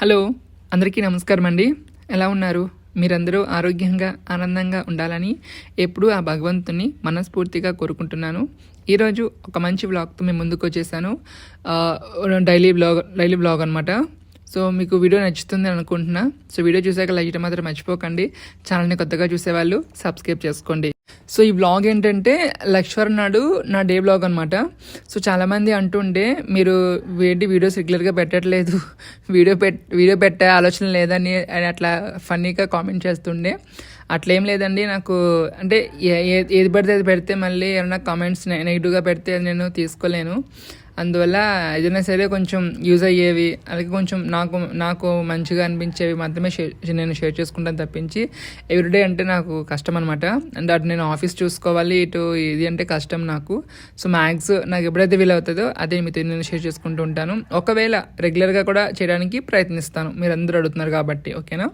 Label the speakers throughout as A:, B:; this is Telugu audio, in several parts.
A: హలో అందరికీ నమస్కారం అండి ఎలా ఉన్నారు? మీరందరూ ఆరోగ్యంగా ఆనందంగా ఉండాలని ఎప్పుడూ ఆ భగవంతుని మనస్ఫూర్తిగా కోరుకుంటున్నాను. ఈరోజు ఒక మంచి బ్లాగ్తో మేము ముందుకు వచ్చేసాను. డైలీ బ్లాగ్ డైలీ బ్లాగ్ అనమాట సో మీకు వీడియో నచ్చుతుంది అనుకుంటున్నా. సో వీడియో చూసాక లైక్ చేయడం మాత్రం మర్చిపోకండి. ఛానల్ని కొత్తగా చూసేవాళ్ళు సబ్స్క్రైబ్ చేసుకోండి. సో ఈ బ్లాగ్ ఏంటంటే లక్ష్వర్ నాడు నా డే బ్లాగ్ అనమాట సో చాలామంది అంటుండే మీరు వేడి వీడియోస్ రెగ్యులర్గా పెట్టట్లేదు? వీడియో పెట్ వీడియో పెట్టే ఆలోచన లేదని అట్లా ఫన్నీగా కామెంట్ చేస్తుండే. అట్లేం లేదండి నాకు అంటే ఏ- ఏది పడితే అది పెడితే మళ్ళీ ఏమైనా కామెంట్స్ నెగిటివ్గా పెడితే నేను తీసుకోలేను. అందువల్ల ఏదైనా సరే కొంచెం యూజ్ అయ్యేవి అలాగే కొంచెం నాకు నాకు మంచిగా అనిపించేవి మాత్రమే షేర్ నేను షేర్ చేసుకుంటాను తప్పించి ఎవ్రీడే అంటే నాకు కష్టం అనమాట అండ్ అటు నేను ఆఫీస్ చూసుకోవాలి ఇటు ఇది అంటే కష్టం నాకు. సో మ్యాథ్స్ నాకు ఎప్పుడైతే వీలవుతుందో అదే మీతో నేను షేర్ చేసుకుంటూ ఉంటాను. ఒకవేళ రెగ్యులర్గా కూడా చేయడానికి ప్రయత్నిస్తాను. మీరు అందరూ అడుగుతున్నారు కాబట్టి ఓకేనా?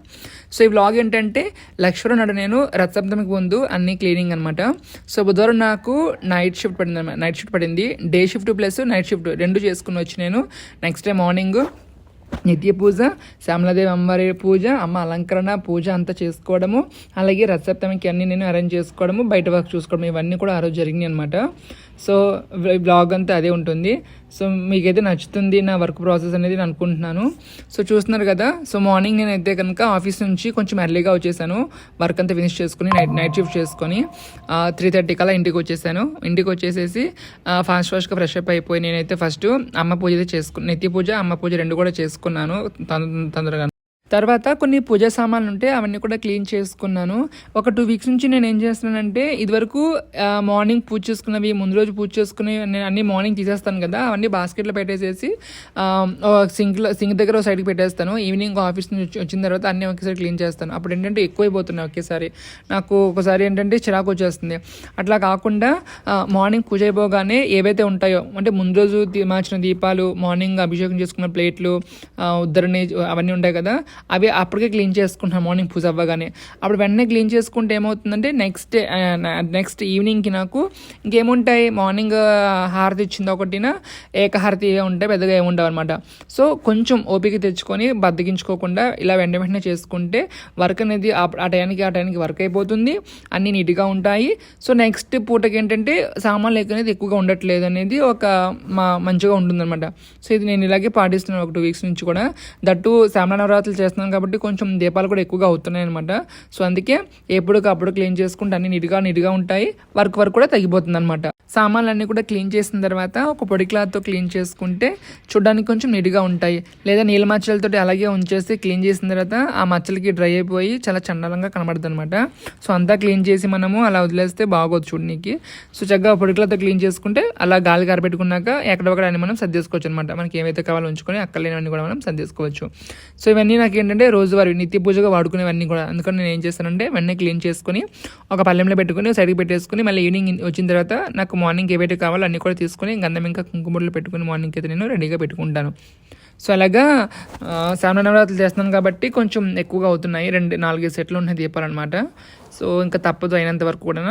A: సో ఈ వ్లాగ్ ఏంటంటే లక్ష్మణ నాడు నేను రథసప్తమికి ముందు అన్ని క్లీనింగ్ అనమాట సో బుధవారం నాకు నైట్ షిఫ్ట్ పడింది నైట్ షిఫ్ట్ పడింది. Day shift plus night shift రెండు చేసుకుని వచ్చి నేను నెక్స్ట్ డే మార్నింగ్ నిత్య పూజ శ్యామలాదేవి అమ్మవారి పూజ అమ్మ అలంకరణ పూజ అంతా చేసుకోవడము అలాగే రథసప్తమికి అన్నీ నేను అరేంజ్ చేసుకోవడము బయట వర్క్ చూసుకోవడం ఇవన్నీ కూడా ఆ రోజు జరిగినాయి అనమాట సో బ్లాగ్ అంతా అదే ఉంటుంది. సో మీకైతే నచ్చుతుంది నా వర్క్ ప్రాసెస్ అనేది నేను అనుకుంటున్నాను. సో చూస్తున్నారు కదా? సో మార్నింగ్ నేనైతే కనుక ఆఫీస్ నుంచి కొంచెం ఎర్లీగా వచ్చేసాను. వర్క్ అంతా ఫినిష్ చేసుకుని నైట్ నైట్ షిఫ్ట్ చేసుకొని త్రీ థర్టీ కల్లా ఇంటికి వచ్చేసాను. ఇంటికి వచ్చేసేసి ఫాస్ట్ ఫాస్ట్గా ఫ్రెష్ అప్ అయిపోయి నేనైతే ఫస్ట్ అమ్మ పూజ అయితే చేసుకున్నాను నెత్తి పూజ అమ్మ పూజ రెండు కూడా చేసుకున్నాను. తొందరగా తర్వాత కొన్ని పూజ సామాన్లు ఉంటే అవన్నీ కూడా క్లీన్ చేసుకున్నాను. ఒక టూ వీక్స్ నుంచి నేను ఏం చేస్తున్నానంటే ఇదివరకు మార్నింగ్ పూజ చేసుకున్నవి ముందు రోజు పూజ చేసుకుని నేను అన్ని మార్నింగ్ తీసేస్తాను కదా అవన్నీ బాస్కెట్లో పెట్టేసేసి సింక్లో సింక్ దగ్గర ఒక సైడ్కి పెట్టేస్తాను. ఈవినింగ్ ఆఫీస్ నుంచి వచ్చిన తర్వాత అన్నీ ఒకేసారి క్లీన్ చేస్తాను. అప్పుడు ఏంటంటే ఎక్కువైపోతున్నాయి ఒకేసారి. నాకు ఒకసారి ఏంటంటే చిరాకు వచ్చేస్తుంది. అట్లా కాకుండా మార్నింగ్ పూజ అయిపోగానే ఏవైతే ఉంటాయో అంటే ముందు రోజు మార్చిన దీపాలు మార్నింగ్ అభిషేకం చేసుకున్న ప్లేట్లు ఆ, ఉద్దరణి అవన్నీ ఉంటాయి కదా అవి అప్పటికే క్లీన్ చేసుకుంటాను మార్నింగ్ పూజ అవ్వగానే. అప్పుడు వెంటనే క్లీన్ చేసుకుంటే ఏమవుతుందంటే నెక్స్ట్ నెక్స్ట్ ఈవినింగ్కి నాకు ఇంకేముంటాయి? మార్నింగ్ హారతి ఇచ్చింది ఒకటిన ఏకహారతి ఉంటే ఉంటాయి పెద్దగా ఏముండవు అనమాట సో కొంచెం ఓపిక తెచ్చుకొని బద్దగించుకోకుండా ఇలా వెంట వెంటనే చేసుకుంటే వర్క్ అనేది ఆ ఆ టైంకి ఆ టైంకి వర్క్ అయిపోతుంది అన్నీ నీట్గా ఉంటాయి. సో నెక్స్ట్ పూటకి ఏంటంటే సామాన్లు ఎక్కువ అనేది ఎక్కువగా ఉండట్లేదు అనేది ఒక మా మంచిగా ఉంటుందన్నమాట. సో ఇది నేను ఇలాగే పాటిస్తున్నాను ఒక టూ వీక్స్ నుంచి కూడా. దట్టు శ్యామల నవరాత్రులు చేస్తున్నాను కాబట్టి కొంచెం దీపాలు కూడా ఎక్కువగా అవుతున్నాయి అనమాట సో అందుకే ఎప్పటికప్పుడు క్లీన్ చేసుకుంటే అన్ని నీట్గా నీట్గా ఉంటాయి వర్క్ వర్క్ కూడా తగ్గిపోతుంది అనమాట సామాన్లు అన్నీ కూడా క్లీన్ చేసిన తర్వాత ఒక పొడి క్లాత్తో క్లీన్ చేసుకుంటే చూడడానికి కొంచెం నీట్గా ఉంటాయి. లేదా నీళ్ళ మచ్చలతో అలాగే ఉంచేసి క్లీన్ చేసిన తర్వాత ఆ మచ్చలకి డ్రై అయిపోయి చాలా చండాలంగా కనబడుతుంది అనమాట సో అంతా క్లీన్ చేసి మనము అలా వదిలేస్తే బాగోదు చూడడానికి సో చక్కగా పొడి క్లాత్తో క్లీన్ చేసుకుంటే అలా గాలి కారపెట్టుకున్నాక ఎక్కడొక్కడ అన్ని మనం సర్దేసుకోవచ్చు అనమాట మనకి ఏవైతే కావాలో ఉంచుకొని అక్కడ లేనివన్నీ కూడా మనం సర్దేసుకోవచ్చు. సో ఇవన్నీ నాకు ఏంటంటే రోజువారీ నిత్య పూజగా వాడుకునేవన్నీ కూడా. అందుకని నేను ఏం చేస్తానంటే వెంటనే క్లీన్ చేసుకొని ఒక పల్లెంలో పెట్టుకుని సైడ్కి పెట్టేసుకుని మళ్ళీ ఈవినింగ్ వచ్చిన తర్వాత నాకు మార్నింగ్ ఏవైతే కావాలో అన్నీ కూడా తీసుకొని గంధం ఇంకా కుంకుమలు పెట్టుకుని మార్నింగ్ అయితే నేను రెడీగా పెట్టుకుంటాను. సో అలాగా ఆ, శ్రావణ నవరాత్రులు చేస్తున్నాను కాబట్టి కొంచెం ఎక్కువగా అవుతున్నాయి. రెండు నాలుగైదు సెట్లు ఉన్నాయి దీపాలు అనమాట సో ఇంకా తప్పదు అయినంత వరకు కూడా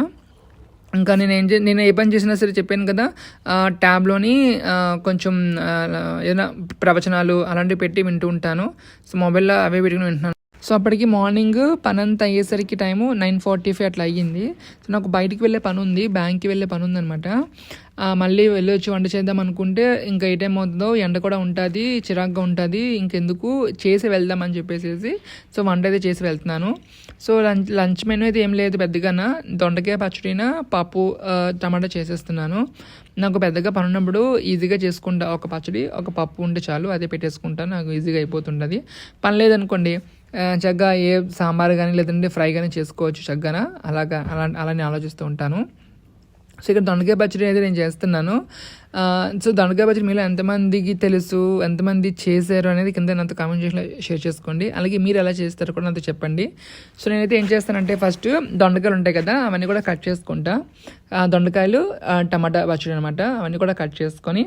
A: ఇంకా నేను ఏం చే నేను ఏ పని చేసినా సరే చెప్పాను కదా ట్యాబ్లోని కొంచెం ఏదైనా ప్రవచనాలు అలాంటివి పెట్టి వింటూ ఉంటాను. సో మొబైల్లో అవే పెట్టుకుని వింటున్నాను. సో అప్పటికి మార్నింగ్ పని అంతా అయ్యేసరికి టైము నైన్ ఫార్టీ ఫైవ్ అట్లా అయ్యింది. సో నాకు బయటికి వెళ్ళే పని ఉంది బ్యాంక్కి వెళ్ళే పని ఉందనమాట మళ్ళీ వెళ్ళొచ్చి వంట చేద్దాం అనుకుంటే ఇంకా ఏ టైం అవుతుందో ఎండ కూడా ఉంటుంది చిరాగ్గా ఉంటుంది ఇంకెందుకు చేసి వెళ్దామని చెప్పేసి సో వంట అయితే చేసి వెళ్తున్నాను. సో లంచ్ లంచ్ మెనూ అయితే ఏం లేదు పెద్దగానా. దొండకాయ పచ్చడిన పప్పు టమాటా చేసేస్తున్నాను. నాకు పెద్దగా పని ఉన్నప్పుడు ఈజీగా చేసుకుంటా. ఒక పచ్చడి ఒక పప్పు ఉంటే చాలు అదే పెట్టేసుకుంటాను నాకు ఈజీగా అయిపోతుంటుంది. పని లేదనుకోండి చక్కగా ఏ సాంబార్ కానీ లేదంటే ఫ్రై కానీ చేసుకోవచ్చు చక్కగా అలాగా అలా అలానే ఆలోచిస్తూ ఉంటాను. సో ఇక్కడ దొండకాయ పచ్చడి అయితే నేను చేస్తున్నాను. సో దొండకాయ పచ్చడి మీలో ఎంతమందికి తెలుసు ఎంతమంది చేశారు అనేది కింద నాతో కామెంట్ చేసి షేర్ చేసుకోండి. అలాగే మీరు ఎలా చేస్తారో కూడా నాతో చెప్పండి. సో నేనైతే ఏం చేస్తానంటే ఫస్ట్ దొండకాయలు ఉంటాయి కదా అవన్నీ కూడా కట్ చేసుకుంటా. దొండకాయలు టమాటా పచ్చడి అనమాట అవన్నీ కూడా కట్ చేసుకొని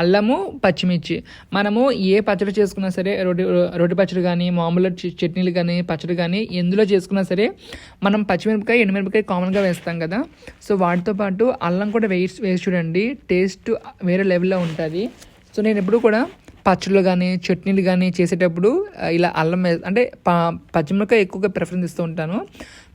A: అల్లము పచ్చిమిర్చి. మనము ఏ పచ్చడి చేసుకున్నా సరే రోటి రొట్టి పచ్చడి కానీ మామూలు చట్నీలు కానీ పచ్చడి కానీ ఎందులో చేసుకున్నా సరే మనం పచ్చిమిరపకాయ ఎండుమిరపకాయ కామన్గా వేస్తాం కదా. సో వాటితో పాటు అల్లం కూడా వేసి వేసి చూడండి. టేస్ట్ వేరే లెవెల్లో ఉంటుంది. సో నేను ఎప్పుడు కూడా పచ్చళ్ళు కానీ చట్నీలు కానీ చేసేటప్పుడు ఇలా అల్లం అంటే పచ్చిమిరపకాయ ఎక్కువగా ప్రిఫరెన్స్ ఇస్తూ ఉంటాను.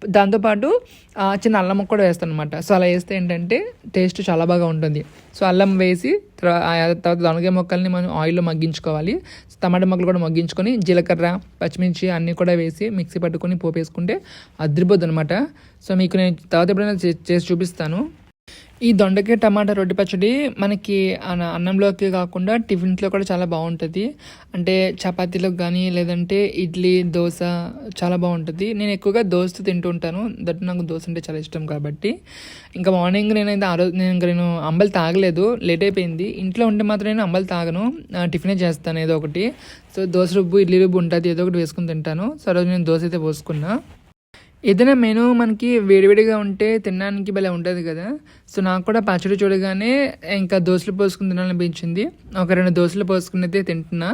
A: దాంతోపాటు ఆ, చిన్న అల్లం ముక్క కూడా వేస్తాను అనమాట సో అలా వేస్తే ఏంటంటే టేస్ట్ చాలా బాగా ఉంటుంది. సో అల్లం వేసి తర్వాత దొనగాయ మొక్కల్ని మనం ఆయిల్లో మగ్గించుకోవాలి. టమాటా మొక్కలు కూడా మగ్గించుకొని జీలకర్ర పచ్చిమిర్చి అన్నీ కూడా వేసి మిక్సీ పట్టుకొని పోపు వేసుకుంటే అనమాట సో మీకు నేను తర్వాత ఎప్పుడైనా చే- చేసి చూపిస్తాను. ఈ దొండకాయ టమాటా రొట్టె పచ్చడి మనకి అన్నంలోకి కాకుండా టిఫిన్స్లో కూడా చాలా బాగుంటుంది. అంటే చపాతీలోకి కానీ లేదంటే ఇడ్లీ దోశ చాలా బాగుంటుంది. నేను ఎక్కువగా దోశ తింటూ ఉంటాను. దట్ నాకు దోశ అంటే చాలా ఇష్టం కాబట్టి. ఇంకా మార్నింగ్ నేనైతే ఆ రోజు నేను ఇంకా నేను అంబలు తాగలేదు. లేట్ అయిపోయింది. ఇంట్లో ఉంటే మాత్రం నేను అంబలు తాగను. టిఫినే చేస్తాను ఏదో ఒకటి. సో దోశ రుబ్బు ఇడ్లీ రుబ్బు ఉంటుంది. ఏదో ఒకటి వేసుకుని తింటాను. సో రోజు నేను దోశ అయితే పోసుకున్నా. ఏదైనా మెనూ మనకి వేడివేడిగా ఉంటే తినడానికి భలే ఉంటుంది కదా. సో నాకు కూడా పచ్చడి చూడగానే ఇంకా దోశలు పోసుకుని తినాలనిపించింది. ఒక రెండు దోశలు పోసుకుని అయితే తింటున్నా.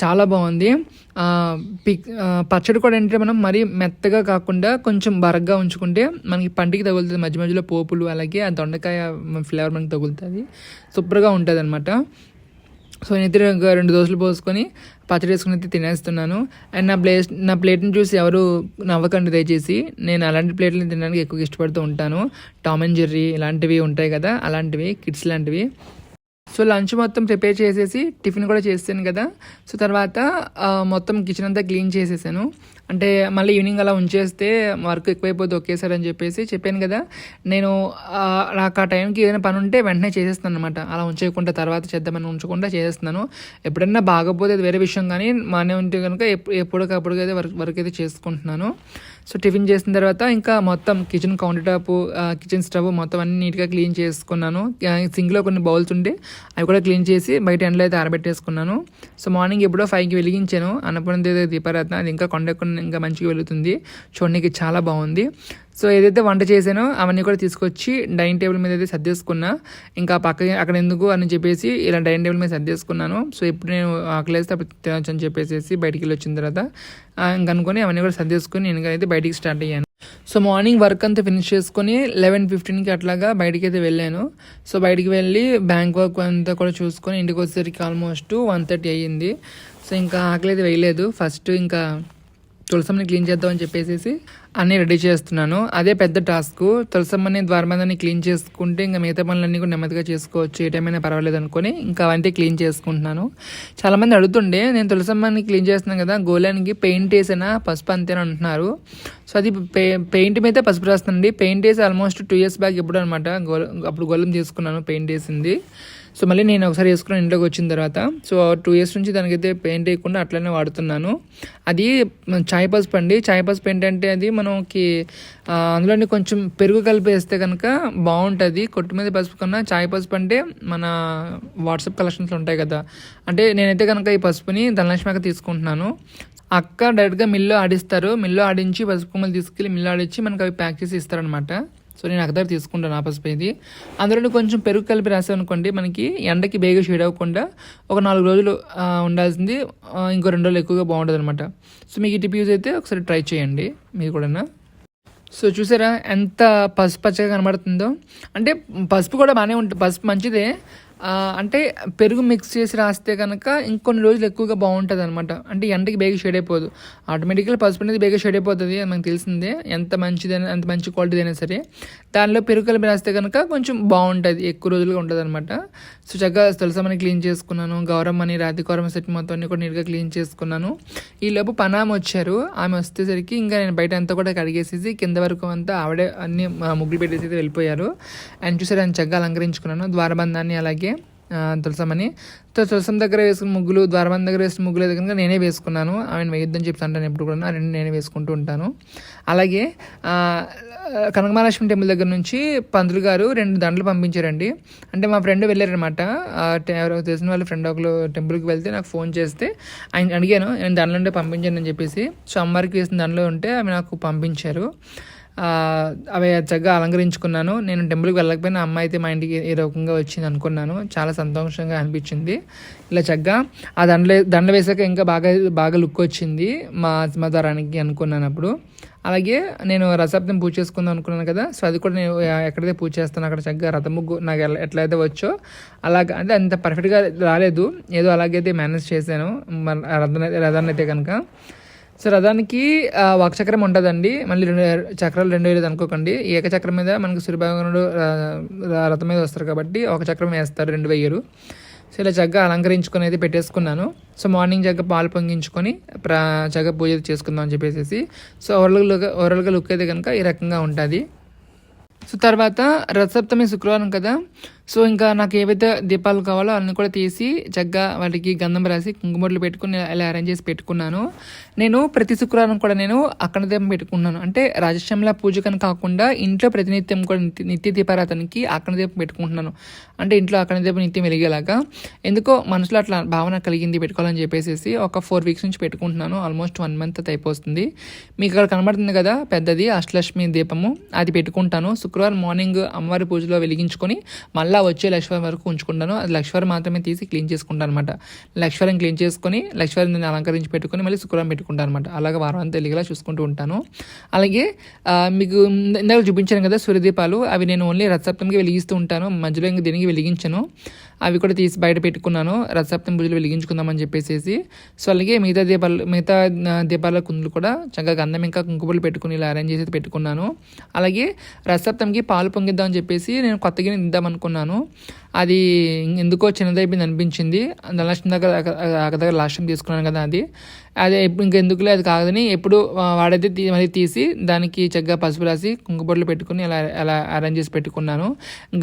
A: చాలా బాగుంది. పిక్ పచ్చడి కూడా ఏంటంటే మనం మరీ మెత్తగా కాకుండా కొంచెం బరగ్గా ఉంచుకుంటే మనకి పంటికి తగులుతుంది. మధ్య మధ్యలో పోపులు అలాగే ఆ దొండకాయ ఫ్లేవర్ మనకి తగులుతుంది. సూపర్గా ఉంటుంది అనమాట సో నేనైతే రెండు దోశలు పోసుకొని పచ్చడి వేసుకుని అయితే తినేస్తున్నాను. అండ్ నా ప్లేస్ నా ప్లేట్ని చూసి ఎవరు నవ్వకండి దయచేసి. నేను అలాంటి ప్లేట్లను తినడానికి ఎక్కువ ఇష్టపడుతూ ఉంటాను. టామ్ అండ్ జెర్రీ ఇలాంటివి ఉంటాయి కదా అలాంటివి కిడ్స్ లాంటివి. సో లంచ్ మొత్తం ప్రిపేర్ చేసేసి టిఫిన్ కూడా చేసాను కదా. సో తర్వాత మొత్తం కిచెన్ అంతా క్లీన్ చేసేసాను. అంటే మళ్ళీ ఈవినింగ్ అలా ఉంచేస్తే వర్క్ ఎక్కువైపోద్ది ఒకేసారి అని చెప్పేసి చెప్పాను కదా. నేను నాకు ఆ టైంకి ఏదైనా పని ఉంటే వెంటనే చేసేస్తాను అనమాట అలా ఉంచేయకుండా తర్వాత చేద్దామని ఉంచకుండా చేసేస్తున్నాను. ఎప్పుడైనా బాగపోతే అది వేరే విషయం కానీ మానే ఉంటే కనుక ఎప్పుడు ఎప్పటికప్పుడు అయితే వర్క్ వర్క్ అయితే చేసుకుంటున్నాను. సో టిఫిన్ చేసిన తర్వాత ఇంకా మొత్తం kitchen counter top kitchen stove మొత్తం అన్ని నీట్గా క్లీన్ చేసుకున్నాను. సింక్లో కొన్ని బౌల్స్ ఉంటే అవి కూడా క్లీన్ చేసి బయట ఎండలో అయితే ఆరబెట్టేసుకున్నాను. సో మార్నింగ్ ఎప్పుడో ఫైవ్కి వెలిగించాను. అన్నపూర్ణ దీపారాధన అది ఇంకా కొండ ఇంకా మంచిగా వెలుగుతుంది. చూడడానికి చాలా బాగుంది. సో ఏదైతే వంట చేశానో అవన్నీ కూడా తీసుకొచ్చి డైనింగ్ టేబుల్ మీద అయితే సర్దేసుకున్నా. ఇంకా పక్క అక్కడ ఎందుకు అని చెప్పేసి ఇలా డైనింగ్ టేబుల్ మీద సర్దేసుకున్నాను. సో ఇప్పుడు నేను ఆకలేస్తే అప్పుడు తినొచ్చు అని చెప్పేసి బయటికి వెళ్ళి వచ్చిన తర్వాత ఇంకనుకొని ఇంక అనుకొని అవన్నీ కూడా సర్దేసుకొని నేను అయితే బయటికి స్టార్ట్ అయ్యాను. సో మార్నింగ్ వర్క్ అంతా ఫినిష్ చేసుకొని లెవెన్ ఫిఫ్టీన్కి అట్లాగా బయటికి అయితే వెళ్ళాను. సో బయటికి వెళ్ళి బ్యాంక్ వర్క్ అంతా కూడా చూసుకొని ఇంటికి వచ్చేసరికి ఆల్మోస్ట్ వన్ థర్టీ అయ్యింది. సో ఇంకా ఆకలి అయితే వేయలేదు. ఫస్ట్ ఇంకా తులసమ్మని క్లీన్ చేద్దామని చెప్పేసి అన్నీ రెడీ చేస్తున్నాను. అదే పెద్ద టాస్క్. తులసమ్మని ద్వారబంధాన్ని క్లీన్ చేసుకుంటే ఇంకా మిగతా పనులన్నీ కూడా నెమ్మదిగా చేసుకోవచ్చు. ఏ టైమైనా పర్వాలేదు అనుకుని ఇంకా అవన్నీ క్లీన్ చేసుకుంటున్నాను. చాలామంది అడుగుతుండే నేను తులసమ్మని క్లీన్ చేస్తున్నాను కదా గోళానికి పెయింట్ వేసినా పసుపు అంతేనా అంటున్నారు. సో అది పెయింట్ మీద పసుపు రాస్తుందండి. పెయింట్ వేసి ఆల్మోస్ట్ టూ ఇయర్స్ బ్యాక్ ఎప్పుడు అనమాట గోల అప్పుడు గోళం తీసుకున్నాను పెయింట్ వేసింది. సో మళ్ళీ నేను ఒకసారి వేసుకున్నాను ఇంట్లోకి వచ్చిన తర్వాత సో టూ ఇయర్స్ నుంచి దానికైతే పెయింట్ వేయకుండా అట్లనే వాడుతున్నాను. అది చాయ్ పసుపు అండి. చాయ్ పసుపు ఏంటంటే అది మనకి అందులోని కొంచెం పెరుగు కలిపి వేస్తే కనుక బాగుంటుంది. కొట్టు మీద పసుపు కన్నా చాయ్ పసుపు అంటే మన వాట్సాప్ కలెక్షన్స్లో ఉంటాయి కదా. అంటే నేనైతే కనుక ఈ పసుపుని ధనలక్ష్మిక తీసుకుంటున్నాను. అక్క డైరెక్ట్గా మిల్లో ఆడిస్తారు. మిల్లో ఆడించి పసుపు కొమ్మలు తీసుకెళ్ళి మిల్లో ఆడించి మనకు అవి ప్యాక్ చేసి ఇస్తారనమాట సో నేను అక్కడ తీసుకుంటాను ఆ పసుపు ఇది అందులో కొంచెం పెరుగు కలిపి రాసామనుకోండి మనకి ఎండకి బేగా షేడ్ అవ్వకుండా ఒక నాలుగు రోజులు ఉండాల్సింది ఇంకో రెండు రోజులు ఎక్కువగా బాగుంటుంది అనమాట సో మీకు ఈ టిప్ యూజ్ అయితే ఒకసారి ట్రై చేయండి మీరు కూడా సో చూసారా ఎంత పసుపు పచ్చగా కనబడుతుందో? అంటే పసుపు కూడా బాగానే ఉంటుంది పసుపు మంచిదే అంటే పెరుగు మిక్స్ చేసి రాస్తే కనుక ఇంకొన్ని రోజులు ఎక్కువగా బాగుంటుంది అనమాట అంటే ఎండకి బేగ షేడ్ అయిపోదు. ఆటోమేటిక్గా పసుపు అనేది బేగ షేడ్ అయిపోతుంది అది మనకు తెలిసిందే. ఎంత మంచిదైనా ఎంత మంచి క్వాలిటీ అయినా సరే. దానిలో పెరుగు కలిపి రాస్తే కనుక కొంచెం బాగుంటుంది ఎక్కువ రోజులుగా ఉంటుంది అనమాట సో చక్కగా తులసమని క్లీన్ చేసుకున్నాను గౌరమ్మని రాతి గౌరమ్మ సెట్ మొత్తం అన్ని కూడా నీట్గా క్లీన్ చేసుకున్నాను. ఈలోపు పనామ వచ్చారు ఆమె వచ్చేసరికి ఇంకా నేను బయట అంతా కూడా కడిగేసేసి కింద వరకు అంతా ఆవిడే అన్ని ముగ్గులు పెట్టేసి అయితే వెళ్ళిపోయారు. అండ్ చూసారు ఆయన చక్కగా అలంకరించుకున్నాను. ద్వారబంధాన్ని అలాగే తులసమని తో తులసం దగ్గర వేసుకున్న ముగ్గులు ద్వారబంధం దగ్గర వేసిన ముగ్గులు అయితే కనుక నేనే వేసుకున్నాను. ఆమెను వేయొద్దని చెప్తాను అంటాను ఎప్పుడు కూడా ఆ రెండు నేనే వేసుకుంటూ ఉంటాను. అలాగే కనకమహాలక్ష్మి టెంపుల్ దగ్గర నుంచి పంతులు గారు రెండు దండలు పంపించారండి. అంటే మా ఫ్రెండ్ వెళ్ళారనమాట ఎవరో తెలిసిన వాళ్ళ ఫ్రెండ్ ఒకరు టెంపుల్కి వెళ్తే నాకు ఫోన్ చేస్తే ఆయన అడిగాను నేను దండలు ఉంటే పంపించాను అని చెప్పేసి. సో అమ్మవారికి వేసిన దండలు ఉంటే ఆమె నాకు పంపించారు. అవి చక్కగా అలంకరించుకున్నాను. నేను టెంపుల్కి వెళ్ళకపోయినా అమ్మ అయితే మా ఇంటికి ఏ రకంగా వచ్చింది అనుకున్నాను. చాలా సంతోషంగా అనిపించింది. ఇలా చక్కగా ఆ దండలు దండలు వేసాక ఇంకా బాగా బాగా లుక్ వచ్చింది మా ఆత్మధారానికి అనుకున్నాను అప్పుడు. అలాగే నేను రథసప్తం పూజ చేసుకుందాం అనుకున్నాను కదా సో అది కూడా నేను ఎక్కడైతే పూజ చేస్తాను అక్కడ చక్కగా రథ ముగ్గు నాకు ఎలా ఎట్లయితే వచ్చో అలాగ అంటే అంత పర్ఫెక్ట్గా రాలేదు. ఏదో అలాగైతే మేనేజ్ చేశాను. మన రథ రథాన్ని అయితే కనుక. సో రథానికి ఒక చక్రం ఉంటుందండి మళ్ళీ రెండు చక్రాలు రెండు వేలు అనుకోకండి. ఏక చక్రం మీద మనకి సూర్యభగవానుడు రథం మీద వస్తారు కాబట్టి ఒక చక్రం వేస్తారు రెండు వెయ్యరు సో ఇలా చక్కగా అలంకరించుకొని అయితే పెట్టేసుకున్నాను. సో మార్నింగ్ చక్కగా పాలు పొంగించుకొని ప్రా చక్కగా పూజ చేసుకుందాం అని చెప్పేసి సో ఓవరాల్గా లుక్ ఓవరాల్గా లుక్ అయితే కనుక ఈ రకంగా ఉంటుంది. సో తర్వాత రథసప్తమి శుక్రవారం కదా. సో ఇంకా నాకు ఏవైతే దీపాలు కావాలో అన్నీ కూడా తీసి చక్కగా వాటికి గంధం రాసి కుంకుమట్లు పెట్టుకుని ఇలా అరేంజ్ చేసి పెట్టుకున్నాను. నేను ప్రతి శుక్రవారం కూడా నేను అక్కడ దీపం పెట్టుకున్నాను అంటే రాజశ్యామల పూజకని కాకుండా ఇంట్లో ప్రతినిత్యం కూడా నిత్య నిత్య దీపారాధనకి అక్కడ దీపం పెట్టుకుంటున్నాను. అంటే ఇంట్లో అక్కడ దీపం నిత్యం వెలిగేలాగా. ఎందుకో మనసులో అట్లా భావన కలిగింది పెట్టుకోవాలని చెప్పేసి ఒక ఫోర్ వీక్స్ నుంచి పెట్టుకుంటున్నాను. ఆల్మోస్ట్ వన్ మంత్ అయిపోతుంది. మీకు ఇక్కడ కనబడుతుంది కదా పెద్దది అష్టలక్ష్మి దీపము. అది పెట్టుకుంటాను. శుక్రవారం మార్నింగ్ అమ్మవారి పూజలో వెలిగించుకొని మళ్ళీ వచ్చే లక్ష్మీవారం వరకు ఉంచుకుంటాను. అది లక్ష్మీవారం మాత్రమే తీసి క్లీన్ చేసుకుంటాను అనమాట లక్ష్మీవారం క్లీన్ చేసుకొని లక్ష్మీవారం నేను అలంకరించి పెట్టుకొని మళ్ళీ శుక్రవారం పెట్టుకుంటాను అనమాట అలాగే వారం అంతా వెలిగేలా చూసుకుంటూ ఉంటాను. అలాగే మీకు ఇందాక చూపించాను కదా సూర్యదీపాలు. అవి నేను ఓన్లీ రథసప్తమికి వెలిగిస్తూ ఉంటాను. మధ్యలో ఇంక దీనికి వెలిగించను. అవి కూడా తీసి బయట పెట్టుకున్నాను. రథసప్తమి పూజలు వెలిగించుకుందామని చెప్పేసి సో అలాగే మిగతా దీపాలు మిగతా దీపాల కుందులు కూడా చక్కగా గంధం ఇంకా కుంకుమలు పెట్టుకుని ఇలా అరేంజ్ చేసి పెట్టుకున్నాను. అలాగే రథసప్తమికి పాలు పొంగిద్దామని చెప్పేసి నేను కొత్త గిన్నె ఇద్దాం అనుకున్నాను అది ఎందుకో చిన్నదైపోయింది అనిపించింది. ధనలక్ష్మి దగ్గర అక్కడ దగ్గర లాస్ట్ టైం తీసుకున్నాను కదా అది. అది ఇంకా ఎందుకులే అది కాదని ఎప్పుడు వాడైతే తీ మళ్ళీ తీసి దానికి చక్కగా పసుపు రాసి కుంకుబొట్లు పెట్టుకుని అలా అలా అరేంజ్ చేసి పెట్టుకున్నాను.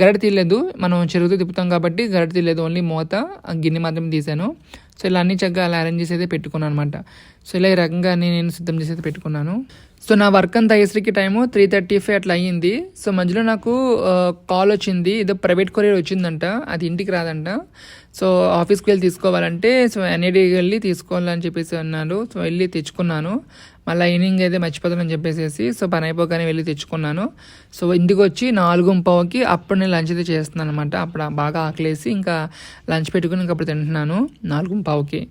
A: గరడ తీయలేదు. మనం చెరుగుతూ తిప్పుతాం కాబట్టి గరడ తీయలేదు. ఓన్లీ మూత గిన్నె మాత్రమే తీసాను. సో ఇలా అన్ని చక్కగా అలా అరేంజ్ చేసి అయితే పెట్టుకున్నాను అనమాట సో ఇలా ఈ రకంగా నేను సిద్ధం చేసి అయితే పెట్టుకున్నాను. సో నా వర్క్ అంతా అయ్యేసరికి టైము త్రీ థర్టీ ఫైవ్ అట్లా అయ్యింది. సో మధ్యలో నాకు కాల్ వచ్చింది. ఏదో ప్రైవేట్ కొరియర్ వచ్చిందంట. అది ఇంటికి రాదంట. సో ఆఫీస్కి వెళ్ళి తీసుకోవాలంటే సో ఎన్ఐడికి వెళ్ళి తీసుకోవాలని చెప్పేసి అన్నారు. సో వెళ్ళి తెచ్చుకున్నాను. మళ్ళీ ఈవినింగ్ అయితే మర్చిపోతానని చెప్పేసి సో పని అయిపోగానే వెళ్ళి తెచ్చుకున్నాను. సో ఇంటికి వచ్చి నాలుగు పావుకి అప్పుడు నేను లంచ్ అయితే చేస్తున్నాను అనమాట అప్పుడు బాగా ఆకలేసి ఇంకా లంచ్ పెట్టుకుని ఇంకా అప్పుడు తింటున్నాను. నాలుగు పావుకి.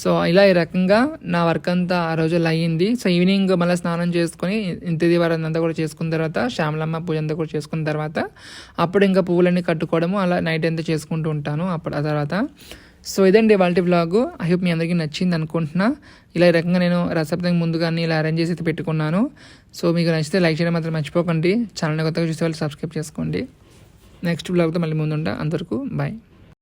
A: సో ఇలా ఈ రకంగా నా వర్క్ అంతా ఆ రోజుల్లో అయ్యింది. సో ఈవినింగ్ మళ్ళీ స్నానం చేసుకొని ఇంతది వారం అంతా కూడా చేసుకున్న తర్వాత శ్యామలమ్మ పూజ అంతా కూడా చేసుకున్న తర్వాత అప్పుడు ఇంకా పువ్వులన్నీ కట్టుకోవడము అలా నైట్ అంతా చేసుకుంటూ ఉంటాను అప్పుడు ఆ తర్వాత. సో ఇదండి వాళ్ళ బ్లాగు ఐ హోప్ మీ అందరికీ నచ్చింది అనుకుంటున్నా. ఇలా ఈ రకంగా నేను రసప్తంగా ముందుగానే ఇలా అరేంజ్ చేసి అయితే పెట్టుకున్నాను. సో మీకు నచ్చితే లైక్ చేయడం మాత్రం మర్చిపోకండి. ఛానల్ కొత్తగా చూసే వాళ్ళు సబ్స్క్రైబ్ చేసుకోండి. నెక్స్ట్ బ్లాగ్తో మళ్ళీ ముందుంటా. అందరికీ బాయ్